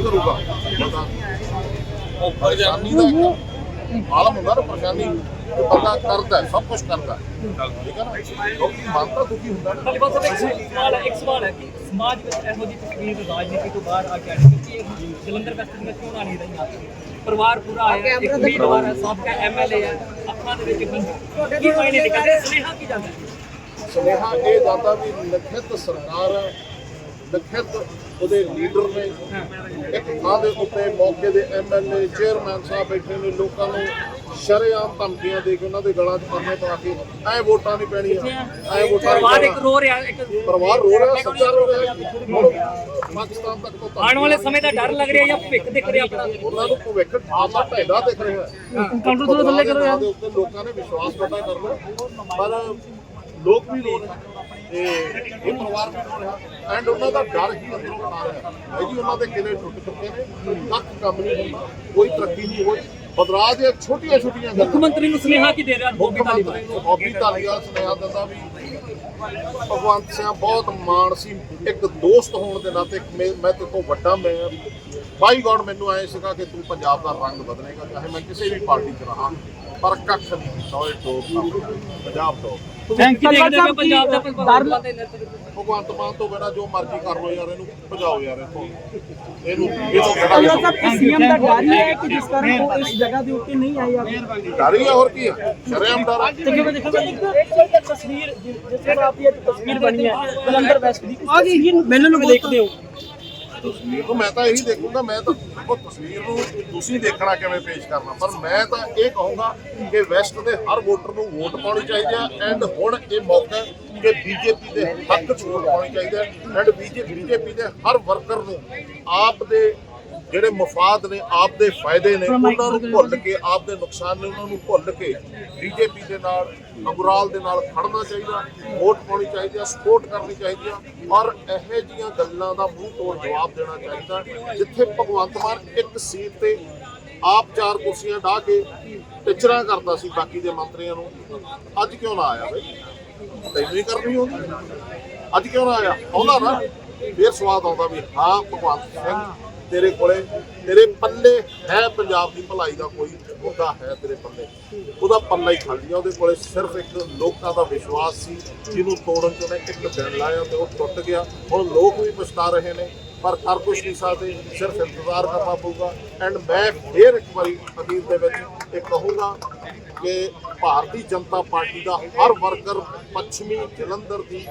ਨਹੀਂ ਕਰੂਗਾ। ਪਤਾ ਉਹ ਪਰੇਸ਼ਾਨੀ ਦਾ ਇੱਕ ਆਲਮ ਹੁੰਦਾ ਨਾ ਪਰੇਸ਼ਾਨੀ। ਤੇ ਬੰਦਾ ਕਰਦਾ ਹੈ, ਸਭ ਕੁਝ ਕਰਦਾ ਹੈ। ਠੀਕ ਹੈ ਨਾ? ਕਿਉਂਕਿ ਮਨ ਤਾਂ ਦੁਖੀ ਹੁੰਦਾ ਨਾ। ਧੰਨਵਾਦ ਸਾਹਿਬ ਇੱਕ ਸਵਾਲ ਹੈ ਇੱਕ ਸਵਾਲ ਹੈ ਕਿ ਸਮਾਜ ਵਿੱਚ ਇਹੋ ਜਿਹੀ ਤਸਵੀਰ ਰਾਜਨੀਤੀ ਤੋਂ ਬਾਹਰ ਆ ਕੇ ਆਈ ਕਿਉਂਕਿ ਇਹ ਜਲੰਧਰ ਵੈਸਟ ਦੀਆਂ ਕਿਉਂ ਆ ਨਹੀਂ ਰਹੀਆਂ। ਪਰਿਵਾਰ ਪੂਰਾ ਆਇਆ ਇੱਕ ਉਮੀਦਵਾਰ ਹੈ ਸਾਬਕਾ ਐਮਐਲਏ ਹੈ ਅੱਖਾਂ ਦੇ ਵਿੱਚ ਹੰਝੂ ਕੀ ਮਾਇਨੇ ਨਿਕਲਦੇ ਸੁਨੇਹਾ ਕੀ ਜਾਂਦਾ ਹੈ? ਸੁਨੇਹਾ ਇਹ ਜਾਂਦਾ ਵੀ ਲਿਖਿਤ ਸਰਕਾਰ ਹੈ, ਲਿਖਿਤ ਉਹਦੇ ਲੀਡਰ ਨੇ। ਇੱਕ ਥਾਂ ਦੇ ਉੱਤੇ ਮੌਕੇ ਦੇ ਐਮਐਲਏ ਚੇਅਰਮੈਨ ਸਾਹਿਬ ਬੈਠੇ ਨੇ। ਲੋਕਾਂ ਨੂੰ ਸ਼ਰੇਆਮ ਧਮਕੀਆਂ ਦੇ ਕੇ ਉਹਨਾਂ ਦੇ ਗਲਾਂ 'ਚ ਪੰਨੇ ਪਾ ਕੇ ਐ ਵੋਟਾਂ ਨਹੀਂ ਪੈਣੀਆਂ। ਐ ਵੋਟਾਂ ਪਰਿਵਾਰ ਇੱਕ। ਰੋ ਰਿਹਾ ਇੱਕ ਪਰਿਵਾਰ ਰੋ ਰਿਹਾ ਸੱਚਾ ਰੋ ਰਿਹਾ। ਪਾਕਿਸਤਾਨ ਤੱਕ ਤੋਂ ਆਉਣ ਵਾਲੇ ਸਮੇਂ ਦਾ ਡਰ ਲੱਗ ਰਿਹਾ ਜਾਂ ਭਵਿੱਖ ਦਿਖ ਰਿਹਾ ਆਪਣਾ? ਉਹਨਾਂ ਨੂੰ ਭਵਿੱਖ ਆਸਾ ਢੈਂਦਾ ਦਿਖ ਰਿਹਾ। ਕਾਊਂਟਰ ਤੋਂ ਥੱਲੇ ਕਰੋ ਯਾਰ। ਲੋਕਾਂ ਨੇ ਵਿਸ਼ਵਾਸ ਵੱਡਾ ਕਰਨਾ। ਪਰ ਲੋਕ ਵੀ ਰੋ ਰਹੇ ਤੇ ਇਹ ਪਰਿਵਾਰ ਵੀ ਰੋ ਰਿਹਾ। ਐਂਡ ਉਹਨਾਂ ਦਾ ਡਰ ਹੀ ਅੰਦਰੋਂ ਖਾ ਰਿਹਾ ਹੈ ਜੀ ਉਹਨਾਂ ਦੇ ਕਿਲੇ ਟੁੱਟ ਚੁੱਕੇ ਨੇ। ਕੱਖ ਕੰਮ ਨਹੀਂ ਹੁੰਦਾ। ਕੋਈ ਤਰੱਕੀ ਨਹੀਂ ਹੋਈ। ਬਦਰਾਜ ਦੀਆਂ ਛੋਟੀਆਂ ਛੋਟੀਆਂ ਮੁੱਖ ਮੰਤਰੀ ਨੂੰ ਸੁਨੇਹਾ ਕੀ ਦੇ ਰਿਹਾ? ਬੋਬੀ ਧਾਲੀਵਾਲ ਬੋਬੀ ਧਾਲੀਵਾਲ ਸੁਨੇਹਾ ਦਿੰਦਾ ਵੀ ਭਗਵੰਤ ਸਿੰਘ ਬਹੁਤ ਮਾਣ ਸੀ। ਇੱਕ ਦੋਸਤ ਹੋਣ ਦੇ ਨਾਤੇ ਮੈਂ ਤੇ ਤੋਂ ਵੱਡਾ ਮੈਂ ਬਾਈ ਗॉड ਮੈਨੂੰ ਆਏ ਸੀਗਾ ਕਿ ਤੂੰ ਪੰਜਾਬ ਦਾ ਰੰਗ ਬਦਲੇਗਾ। ਚਾਹੇ ਮੈਂ ਕਿਸੇ ਵੀ ਪਾਰਟੀ 'ਚ ਰਹਾ। ਪਰ ਕੱਖ ਨਹੀਂ ਉਹ ਟੋਪ। ਪੰਜਾਬ ਤੋਂ ਥੈਂਕ ਯੂ ਦੇਖਦੇ ਹੋ ਪੰਜਾਬ ਦਾ ਭਗਵਾਨ ਦੇ ਭਗਵੰਤ ਮਾਨ ਤੋਂ ਬਿਨਾਂ ਜੋ ਮਰਜ਼ੀ ਕਰ ਲੋ ਯਾਰ ਇਹਨੂੰ ਭਜਾਓ ਯਾਰ ਇੱਥੋਂ। ਇਹਨੂੰ ਇਹਨੂੰ ਖੜਾ ਕਰੋ। ਸੀਐਮ ਦਾ ਡਰ ਹੀ ਹੈ ਕਿ ਜਿਸ ਕਾਰਨ ਉਹ ਇਸ ਜਗ੍ਹਾ ਦੇ ਉੱਤੇ ਨਹੀਂ ਆਈ ਆਪ ਡਰ ਹੀ ਹੋਰ ਕੀ ਹੈ ਸ਼ਰੇਆਮ ਡਰ ਆ। ਦੇਖੋ ਦੇਖੋ ਇੱਕ ਤਸਵੀਰ ਜਿਸ ਤਰ੍ਹਾਂ ਆਪਕੀ ਇੱਕ ਤਸਵੀਰ ਬਣੀ ਹੈ ਜਲੰਧਰ ਵੈਸਟ ਦੀ ਆ ਗਈ। ਮੈਨੂੰ ਦੇਖਦੇ ਹੋ? ਤਸਵੀਰ ਨੂੰ, ਮੈਂ ਤਾਂ ਇਹੀ ਦੇਖੂੰਗਾ, ਮੈਂ ਤਾਂ ਉਹ ਤਸਵੀਰ ਨੂੰ ਤੁਸੀਂ ਦੇਖਣਾ ਕਿਵੇਂ ਪੇਸ਼ ਕਰਨਾ। ਪਰ ਮੈਂ ਤਾਂ ਇਹ ਕਹੂੰਗਾ ਕਿ ਵੈਸਟ ਦੇ ਹਰ ਵੋਟਰ ਨੂੰ ਵੋਟ ਪਾਉਣੀ ਚਾਹੀਦੀ ਹੈ ਐਂਡ ਹੁਣ ਇਹ ਮੌਕਾ ਹੈ ਕਿ ਬੀਜੇਪੀ ਦੇ ਹੱਕ 'ਚ ਵੋਟ ਪਾਉਣੀ ਚਾਹੀਦੀ ਹੈ ਐਂਡ ਬੀਜੇਪੀ ਦੇ ਹਰ ਵਰਕਰ ਨੂੰ ਆਪ ਦੇ ਜਿਹੜੇ ਮਫਾਦ ਨੇ ਆਪ ਦੇ ਫਾਇਦੇ ਨੇ ਉਹਨਾਂ ਨੂੰ ਭੁੱਲ ਕੇ ਆਪ ਦੇ ਨੁਕਸਾਨ ਨੇ ਉਹਨਾਂ ਨੂੰ ਭੁੱਲ ਕੇ ਬੀਜੇਪੀ ਦੇ ਨਾਲ ਅੰਗੁਰਾਲ ਦੇ ਨਾਲ ਖੜਨਾ ਚਾਹੀਦਾ ਵੋਟ ਪਾਉਣੀ ਚਾਹੀਦੀ ਹੈ ਸਪੋਰਟ ਕਰਨੀ ਚਾਹੀਦੀ ਹੈ ਔਰ ਇਹੋ ਜੀਆਂ ਗੱਲਾਂ ਦਾ ਮੂੰਹ ਤੋੜ ਜਵਾਬ ਦੇਣਾ ਚਾਹੀਦਾ ਜਿੱਥੇ ਭਗਵੰਤ ਮਾਨ ਇੱਕ ਸੀਟ ਤੇ ਆਪ ਚਾਰ ਕੁਰਸੀਆਂ ਢਾ ਕੇ ਟਿਚਰਾਂ ਕਰਦਾ ਸੀ ਬਾਕੀ ਦੇ ਮੰਤਰੀਆਂ ਨੂੰ ਅੱਜ ਕਿਉਂ ਨਾ ਆਇਆ ਬਈ? ਤੈਨੂੰ ਹੀ ਕਰਨੀ ਹੁੰਦੀ ਅੱਜ ਕਿਉਂ ਨਾ ਆਇਆ? ਆਉਂਦਾ ਨਾ ਫੇਰ ਸਵਾਦ ਆਉਂਦਾ ਵੀ ਹਾਂ ਭਗਵੰਤ ਸਿੰਘ ਤੇਰੇ ਕੋਲੇ, ਤੇਰੇ ਪੱਲੇ ਹੈ ਪੰਜਾਬ ਦੀ ਭਲਾਈ ਦਾ ਕੋਈ ਮੁੱਦਾ ਹੈ ਤੇਰੇ ਪੱਲੇ। ਉਹਦਾ ਪੱਲਾ ਹੀ ਖਾਲੀ ਆ, ਉਹਦੇ ਕੋਲੇ ਸਿਰਫ ਇੱਕ ਲੋਕਾਂ ਦਾ ਵਿਸ਼ਵਾਸ ਸੀ, ਜਿਹਨੂੰ ਤੋੜਨ ਚ ਉਹਨੇ ਇੱਕ ਦਿਨ ਲਾਇਆ ਤੇ ਉਹ ਟੁੱਟ ਗਿਆ। ਹੁਣ ਲੋਕ ਵੀ ਪਛਤਾ ਰਹੇ ਨੇ, ਪਰ ਕਰ ਕੁਛ ਨਹੀਂ ਸਕਦੇ, ਸਿਰਫ ਇੰਤਜ਼ਾਰ ਕਰਨਾ ਪਊਗਾ। ਐਂਡ ਮੈਂ ਫੇਰ ਇੱਕ ਵਾਰੀ ਅਖੀਰ ਦੇ ਵਿੱਚ ਇਹ ਕਹੂੰਗਾ ਕਿ ਭਾਰਤੀ ਜਨਤਾ ਪਾਰਟੀ ਦਾ ਹਰ ਵਰਕਰ ਪੱਛਮੀ ਜਲੰਧਰ ਦੀ